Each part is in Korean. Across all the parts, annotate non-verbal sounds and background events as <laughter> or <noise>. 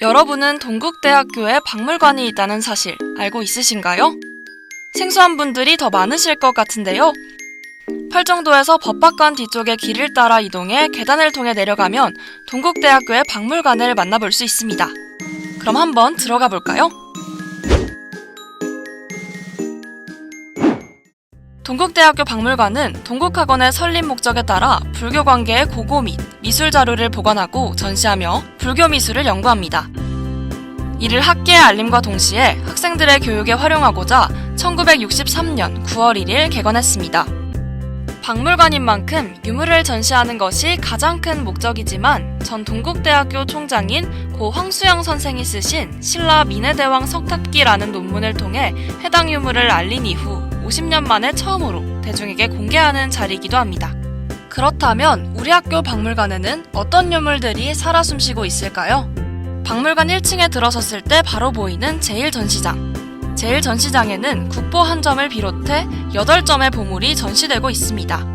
여러분은 동국대학교에 박물관이 있다는 사실 알고 있으신가요? 생소한 분들이 더 많으실 것 같은데요. 팔정도에서 법학관 뒤쪽의 길을 따라 이동해 계단을 통해 내려가면 동국대학교의 박물관을 만나볼 수 있습니다. 그럼 한번 들어가 볼까요? 동국대학교 박물관은 동국학원의 설립 목적에 따라 불교 관계의 고고 및 미술 자료를 보관하고 전시하며 불교 미술을 연구합니다. 이를 학계에 알림과 동시에 학생들의 교육에 활용하고자 1963년 9월 1일 개관했습니다. 박물관인 만큼 유물을 전시하는 것이 가장 큰 목적이지만 전 동국대학교 총장인 고 황수영 선생이 쓰신 신라 민해대왕 석탑기라는 논문을 통해 해당 유물을 알린 이후 50년 만에 처음으로 대중에게 공개하는 자리이기도 합니다. 그렇다면 우리 학교 박물관에는 어떤 유물들이 살아 숨쉬고 있을까요? 박물관 1층에 들어섰을 때 바로 보이는 제1전시장. 제1전시장에는 국보 한 점을 비롯해 8점의 보물이 전시되고 있습니다.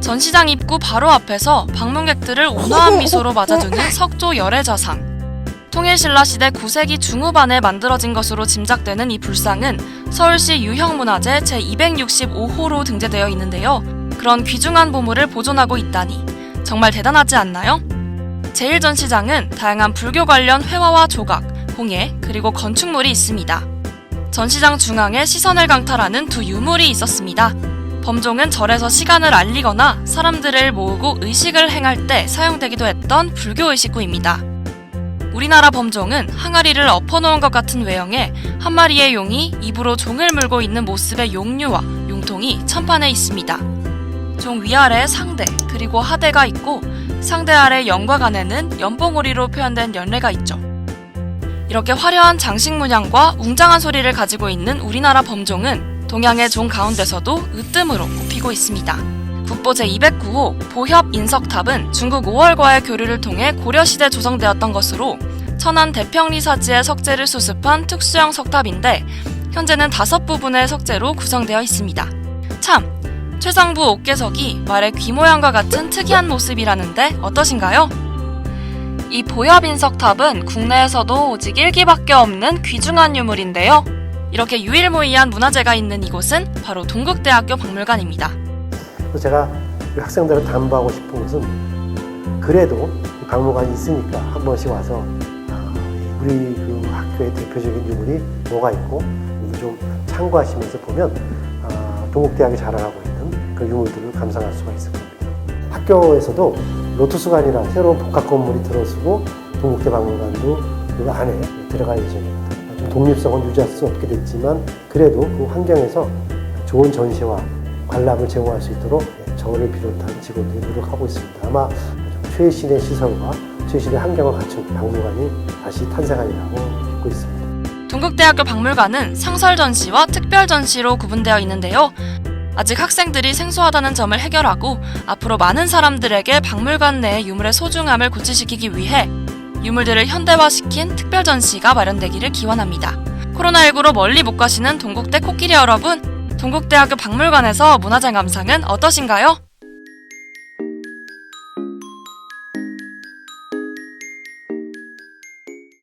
전시장 입구 바로 앞에서 방문객들을 온화한 미소로 맞아주는 <laughs> 석조 열애자상. 통일신라 시대 9세기 중후반에 만들어진 것으로 짐작되는 이 불상은 서울시 유형문화재 제265호로 등재되어 있는데요. 그런 귀중한 보물을 보존하고 있다니 정말 대단하지 않나요? 제1전시장은 다양한 불교 관련 회화와 조각, 공예, 그리고 건축물이 있습니다. 전시장 중앙에 시선을 강탈하는 두 유물이 있었습니다. 범종은 절에서 시간을 알리거나 사람들을 모으고 의식을 행할 때 사용되기도 했던 불교 의식구입니다. 우리나라 범종은 항아리를 엎어놓은 것 같은 외형에 한 마리의 용이 입으로 종을 물고 있는 모습의 용류와 용통이 천판에 있습니다. 종 위아래에 상대 그리고 하대가 있고 상대 아래 연과 간에는 연봉오리로 표현된 연례가 있죠. 이렇게 화려한 장식 문양과 웅장한 소리를 가지고 있는 우리나라 범종은 동양의 종 가운데서도 으뜸으로 꼽히고 있습니다. 국보 제209호 보협 인석탑은 중국 5월과의 교류를 통해 고려시대 조성되었던 것으로 천안 대평리사지의 석재를 수습한 특수형 석탑인데 현재는 다섯 부분의 석재로 구성되어 있습니다. 참, 최상부 옥계석이 말의 귀 모양과 같은 특이한 모습이라는데 어떠신가요? 이 보협인석탑은 국내에서도 오직 1기밖에 없는 귀중한 유물인데요. 이렇게 유일무이한 문화재가 있는 이곳은 바로 동국대학교 박물관입니다. 제가 학생들을 당부하고 싶은 것은 그래도 이 박물관이 있으니까 한 번씩 와서 아, 우리 그 학교의 대표적인 유물이 뭐가 있고 좀 참고하시면서 보면 아, 동국대학이 자랑하고 있는 그 유물들을 감상할 수가 있을 겁니다. 학교에서도 로투스관이라 새로운 복합 건물이 들어서고 동국대 박물관도 그 안에 들어갈 예정입니다. 좀 독립성은 유지할 수 없게 됐지만 그래도 그 환경에서 좋은 전시와 관람을 제공할 수 있도록 저를 비롯한 직원들이 노력하고 있습니다. 아마 최신의 시설과 최신의 환경을 갖춘 박물관이 다시 탄생하리라고 믿고 있습니다. 동국대학교 박물관은 상설 전시와 특별 전시로 구분되어 있는데요. 아직 학생들이 생소하다는 점을 해결하고 앞으로 많은 사람들에게 박물관 내의 유물의 소중함을 고취시키기 위해 유물들을 현대화시킨 특별 전시가 마련되기를 기원합니다. 코로나19로 멀리 못 가시는 동국대 코끼리 여러분, 동국대학교 박물관에서 문화재 감상은 어떠신가요?